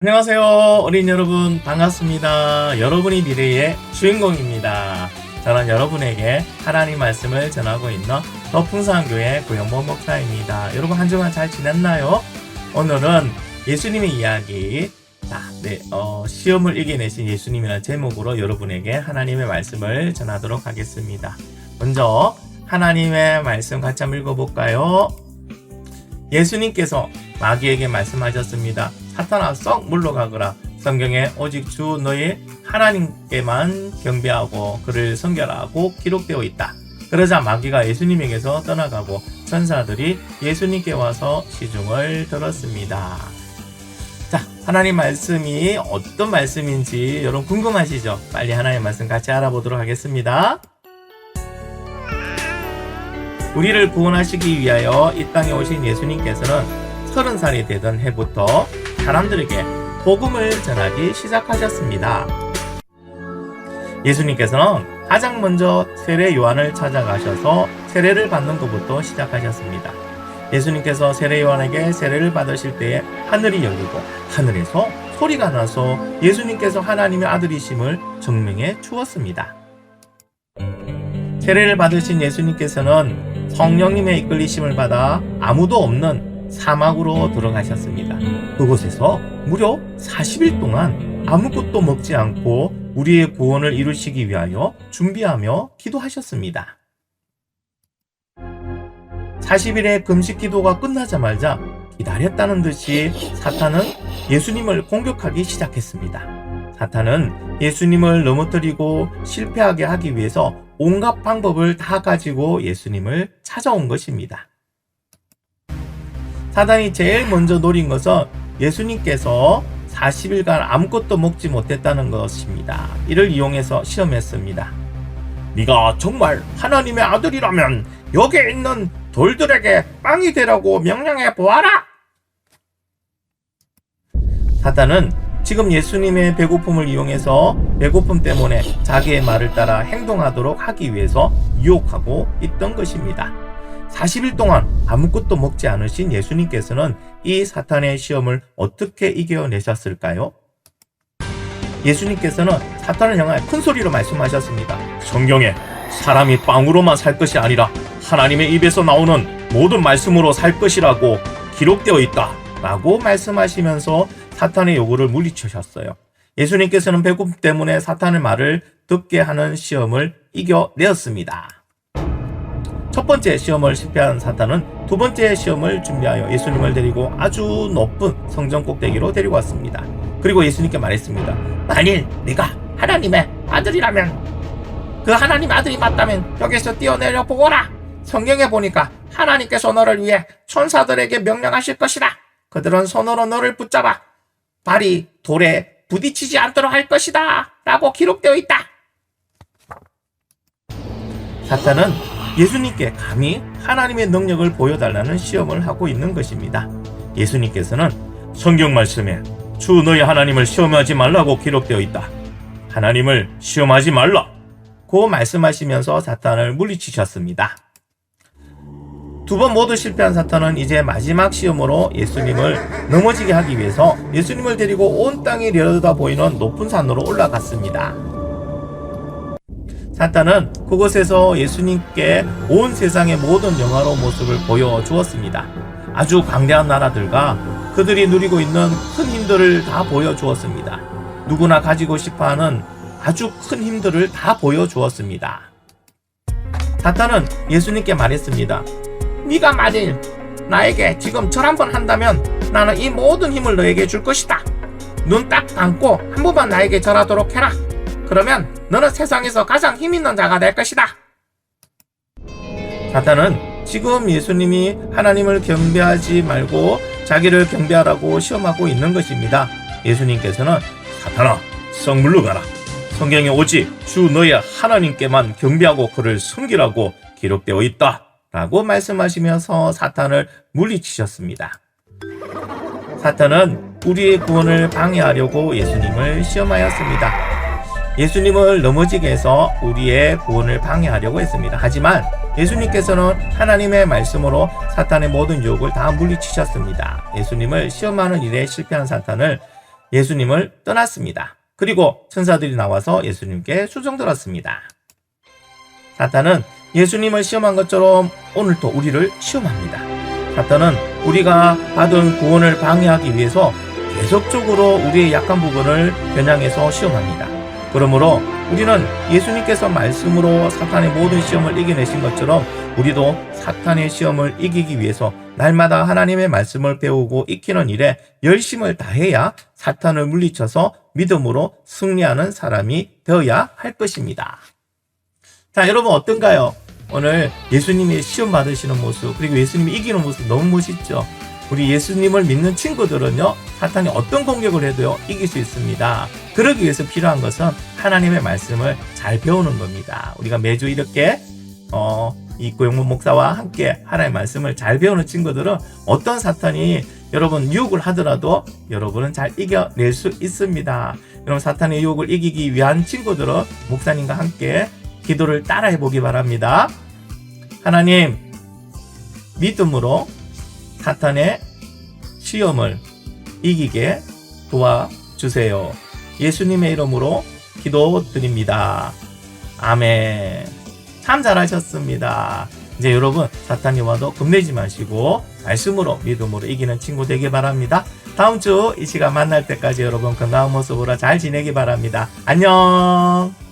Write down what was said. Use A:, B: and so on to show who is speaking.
A: 안녕하세요 어린 여러분 반갑습니다 여러분이 미래의 주인공입니다 저는 여러분에게 하나님 말씀을 전하고 있는 더 풍성한 교회 구영모 목사입니다 여러분 한 주간 잘 지냈나요? 오늘은 예수님의 이야기 자, 네, 어, 시험을 이겨내신 예수님이라는 제목으로 여러분에게 하나님의 말씀을 전하도록 하겠습니다 먼저 하나님의 말씀 같이 한번 읽어볼까요? 예수님께서 마귀에게 말씀하셨습니다. 사탄아 썩 물러가거라. 성경에 오직 주 너희 하나님께만 경배하고 그를 섬겨라고 기록되어 있다. 그러자 마귀가 예수님에게서 떠나가고 천사들이 예수님께 와서 시중을 들었습니다. 자, 하나님 말씀이 어떤 말씀인지 여러분 궁금하시죠? 빨리 하나님 말씀 같이 알아보도록 하겠습니다. 우리를 구원하시기 위하여 이 땅에 오신 예수님께서는 서른 살이 되던 해부터 사람들에게 복음을 전하기 시작하셨습니다. 예수님께서는 가장 먼저 세례 요한을 찾아가셔서 세례를 받는 것부터 시작하셨습니다. 예수님께서 세례 요한에게 세례를 받으실 때에 하늘이 열리고 하늘에서 소리가 나서 예수님께서 하나님의 아들이심을 증명해 주었습니다. 세례를 받으신 예수님께서는 성령님의 이끌리심을 받아 아무도 없는 사막으로 들어가셨습니다. 그곳에서 무려 40일 동안 아무것도 먹지 않고 우리의 구원을 이루시기 위하여 준비하며 기도하셨습니다. 40일의 금식 기도가 끝나자마자 기다렸다는 듯이 사탄은 예수님을 공격하기 시작했습니다. 사탄은 예수님을 넘어뜨리고 실패하게 하기 위해서 온갖 방법을 다 가지고 예수님을 찾아온 것입니다. 사단이 제일 먼저 노린 것은 예수님께서 40일간 아무것도 먹지 못했다는 것입니다. 이를 이용해서 시험했습니다. 네가 정말 하나님의 아들이라면 여기에 있는 돌들에게 빵이 되라고 명령해 보아라. 사단은 지금 예수님의 배고픔을 이용해서 배고픔 때문에 자기의 말을 따라 행동하도록 하기 위해서 유혹하고 있던 것입니다. 40일 동안 아무것도 먹지 않으신 예수님께서는 이 사탄의 시험을 어떻게 이겨내셨을까요? 예수님께서는 사탄을 향하여 큰 소리로 말씀하셨습니다. 성경에 사람이 빵으로만 살 것이 아니라 하나님의 입에서 나오는 모든 말씀으로 살 것이라고 기록되어 있다. 라고 말씀하시면서 사탄의 요구를 물리치셨어요. 예수님께서는 배고픔 때문에 사탄의 말을 듣게 하는 시험을 이겨내었습니다. 첫 번째 시험을 실패한 사탄은 두 번째 시험을 준비하여 예수님을 데리고 아주 높은 성전 꼭대기로 데리고 왔습니다. 그리고 예수님께 말했습니다. 만일 네가 하나님의 아들이라면 그 하나님 아들이 맞다면 여기서 뛰어내려 보거라. 성경에 보니까 하나님께서 너를 위해 천사들에게 명령하실 것이다. 그들은 손으로 너를 붙잡아 발이 돌에 부딪히지 않도록 할 것이다. 라고 기록되어 있다. 사탄은 예수님께 감히 하나님의 능력을 보여달라는 시험을 하고 있는 것입니다. 예수님께서는 성경 말씀에 주 너희 하나님을 시험하지 말라고 기록되어 있다. 하나님을 시험하지 말라. 고 말씀하시면서 사탄을 물리치셨습니다. 두 번 모두 실패한 사탄은 이제 마지막 시험으로 예수님을 넘어지게 하기 위해서 예수님을 데리고 온 땅이 내려다 보이는 높은 산으로 올라갔습니다. 사탄은 그곳에서 예수님께 온 세상의 모든 영화로운 모습을 보여주었습니다. 아주 광대한 나라들과 그들이 누리고 있는 큰 힘들을 다 보여주었습니다. 누구나 가지고 싶어하는 아주 큰 힘들을 다 보여주었습니다. 사탄은 예수님께 말했습니다. 네가 만일 나에게 지금 절 한번 한다면 나는 이 모든 힘을 너에게 줄 것이다. 눈 딱 감고 한 번만 나에게 절하도록 해라. 그러면 너는 세상에서 가장 힘 있는 자가 될 것이다. 사탄은 지금 예수님이 하나님을 경배하지 말고 자기를 경배하라고 시험하고 있는 것입니다. 예수님께서는 사탄아, 썩 물러가라. 성경에 오직 주 너의 하나님께만 경배하고 그를 섬기라고 기록되어 있다. 라고 말씀하시면서 사탄을 물리치셨습니다. 사탄은 우리의 구원을 방해하려고 예수님을 시험하였습니다. 예수님을 넘어지게 해서 우리의 구원을 방해하려고 했습니다. 하지만 예수님께서는 하나님의 말씀으로 사탄의 모든 유혹을 다 물리치셨습니다. 예수님을 시험하는 일에 실패한 사탄을 예수님을 떠났습니다. 그리고 천사들이 나와서 예수님께 수종 들었습니다. 사탄은 예수님을 시험한 것처럼 오늘도 우리를 시험합니다. 사탄은 우리가 받은 구원을 방해하기 위해서 계속적으로 우리의 약한 부분을 겨냥해서 시험합니다. 그러므로 우리는 예수님께서 말씀으로 사탄의 모든 시험을 이겨내신 것처럼 우리도 사탄의 시험을 이기기 위해서 날마다 하나님의 말씀을 배우고 익히는 일에 열심을 다해야 사탄을 물리쳐서 믿음으로 승리하는 사람이 되어야 할 것입니다. 자, 여러분 어떤가요? 오늘 예수님이 시험 받으시는 모습, 그리고 예수님이 이기는 모습 너무 멋있죠? 우리 예수님을 믿는 친구들은요, 사탄이 어떤 공격을 해도요, 이길 수 있습니다. 그러기 위해서 필요한 것은 하나님의 말씀을 잘 배우는 겁니다. 우리가 매주 이렇게, 어, 이 고영문 목사와 함께 하나님의 말씀을 잘 배우는 친구들은 어떤 사탄이 여러분 유혹을 하더라도 여러분은 잘 이겨낼 수 있습니다. 여러분 사탄의 유혹을 이기기 위한 친구들은 목사님과 함께 기도를 따라해 보기 바랍니다. 하나님, 믿음으로 사탄의 시험을 이기게 도와주세요. 예수님의 이름으로 기도드립니다. 아멘. 참 잘하셨습니다. 이제 여러분, 사탄이 와도 겁내지 마시고, 말씀으로, 믿음으로 이기는 친구 되기 바랍니다. 다음 주 이 시간 만날 때까지 여러분 건강한 모습으로 잘 지내기 바랍니다. 안녕!